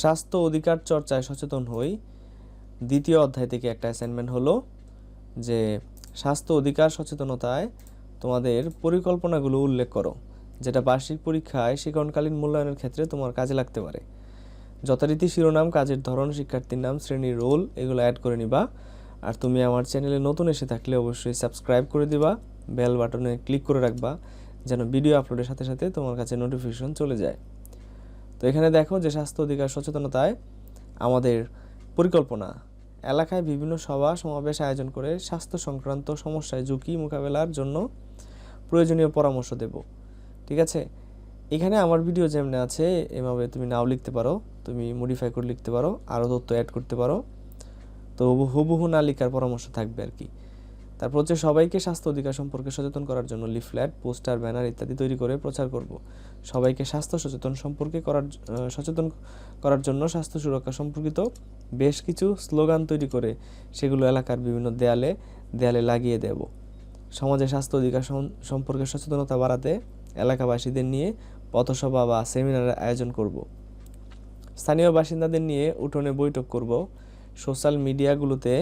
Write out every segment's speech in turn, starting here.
স্বাস্থ্য অধিকার চর্চায় সচেতন হই। দ্বিতীয় অধ্যায় থেকে একটা অ্যাসাইনমেন্ট হলো যে, স্বাস্থ্য অধিকার সচেতনতায় তোমাদের পরিকল্পনাগুলো উল্লেখ করো, যেটা বার্ষিক পরীক্ষায় শিক্ষণকালীন মূল্যায়নের ক্ষেত্রে তোমার কাজে লাগতে পারে। যথারীতি শিরোনাম, কাজের ধরন, শিক্ষার্থীর নাম, শ্রেণির রোল এগুলো অ্যাড করে নিবা। আর তুমি আমার চ্যানেলে নতুন এসে থাকলে অবশ্যই সাবস্ক্রাইব করে দিবা বেল বাটনে ক্লিক করে রাখবা, যেন ভিডিও আপলোডের সাথে সাথে তোমার কাছে নোটিফিকেশন চলে যায়। তো এখানে দেখো যে স্বাস্থ্য অধিকার, সচেতনতায় আমাদের পরিকল্পনা। এলাকায় বিভিন্ন সভা, সমাবেশ আয়োজন করে স্বাস্থ্য সংক্রান্ত সমস্যায় ঝুঁকি মোকাবেলার জন্য প্রয়োজনীয় পরামর্শ দেব। ঠিক আছে? এখানে আমার ভিডিও যেমন আছে, এভাবে তুমি নাও লিখতে পারো, তুমি মডিফাই করে লিখতে পারো, আরও তথ্য অ্যাড করতে পারো। তো হুবহু- না লিখার পরামর্শ থাকবে আর কি। তারপর হচ্ছে সবাইকে স্বাস্থ্য অধিকার সম্পর্কে সচেতন করার জন্য লিফলেট, পোস্টার, ব্যানার ইত্যাদি তৈরি করে প্রচার করব। সবাইকে স্বাস্থ্য সচেতন সম্পর্কে করার সচেতন করার জন্য স্বাস্থ্য সুরক্ষা সম্পর্কিত বেশ কিছু স্লোগান তৈরি করে সেগুলো এলাকার বিভিন্ন দেয়ালে দেয়ালে লাগিয়ে দেব। সমাজে স্বাস্থ্য অধিকার সম্পর্কে সচেতনতা বাড়াতে এলাকাবাসীদের নিয়ে পথসভা বা সেমিনারের আয়োজন করব। স্থানীয় বাসিন্দাদের নিয়ে উঠোনে বৈঠক করব। সোশ্যাল মিডিয়াগুলোতে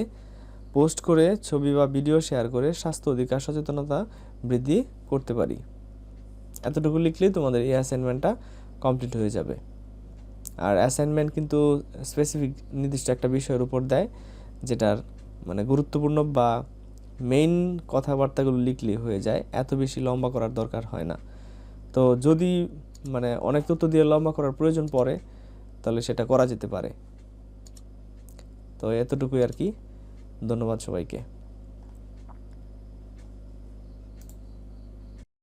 পোস্ট করে ছবি বা ভিডিও শেয়ার করে স্বাস্থ্য অধিকার সচেতনতা বৃদ্ধি করতে পারি। এতটুকু লিখলেই তোমাদের এই অ্যাসাইনমেন্টটা কমপ্লিট হয়ে যাবে। আর অ্যাসাইনমেন্ট কিন্তু স্পেসিফিক নির্দিষ্ট একটা বিষয়ের উপর দেয়, যেটার মানে গুরুত্বপূর্ণ বা মেইন কথাবার্তাগুলো লিখলে হয়ে যায়। এত বেশি লম্বা করার দরকার হয় না। তো যদি মানে অনেক তথ্য দিয়ে লম্বা করার প্রয়োজন পড়ে, তাহলে সেটা করা যেতে পারে। তো এতটুকুই আর কি। ধন্যবাদ সবাইকে।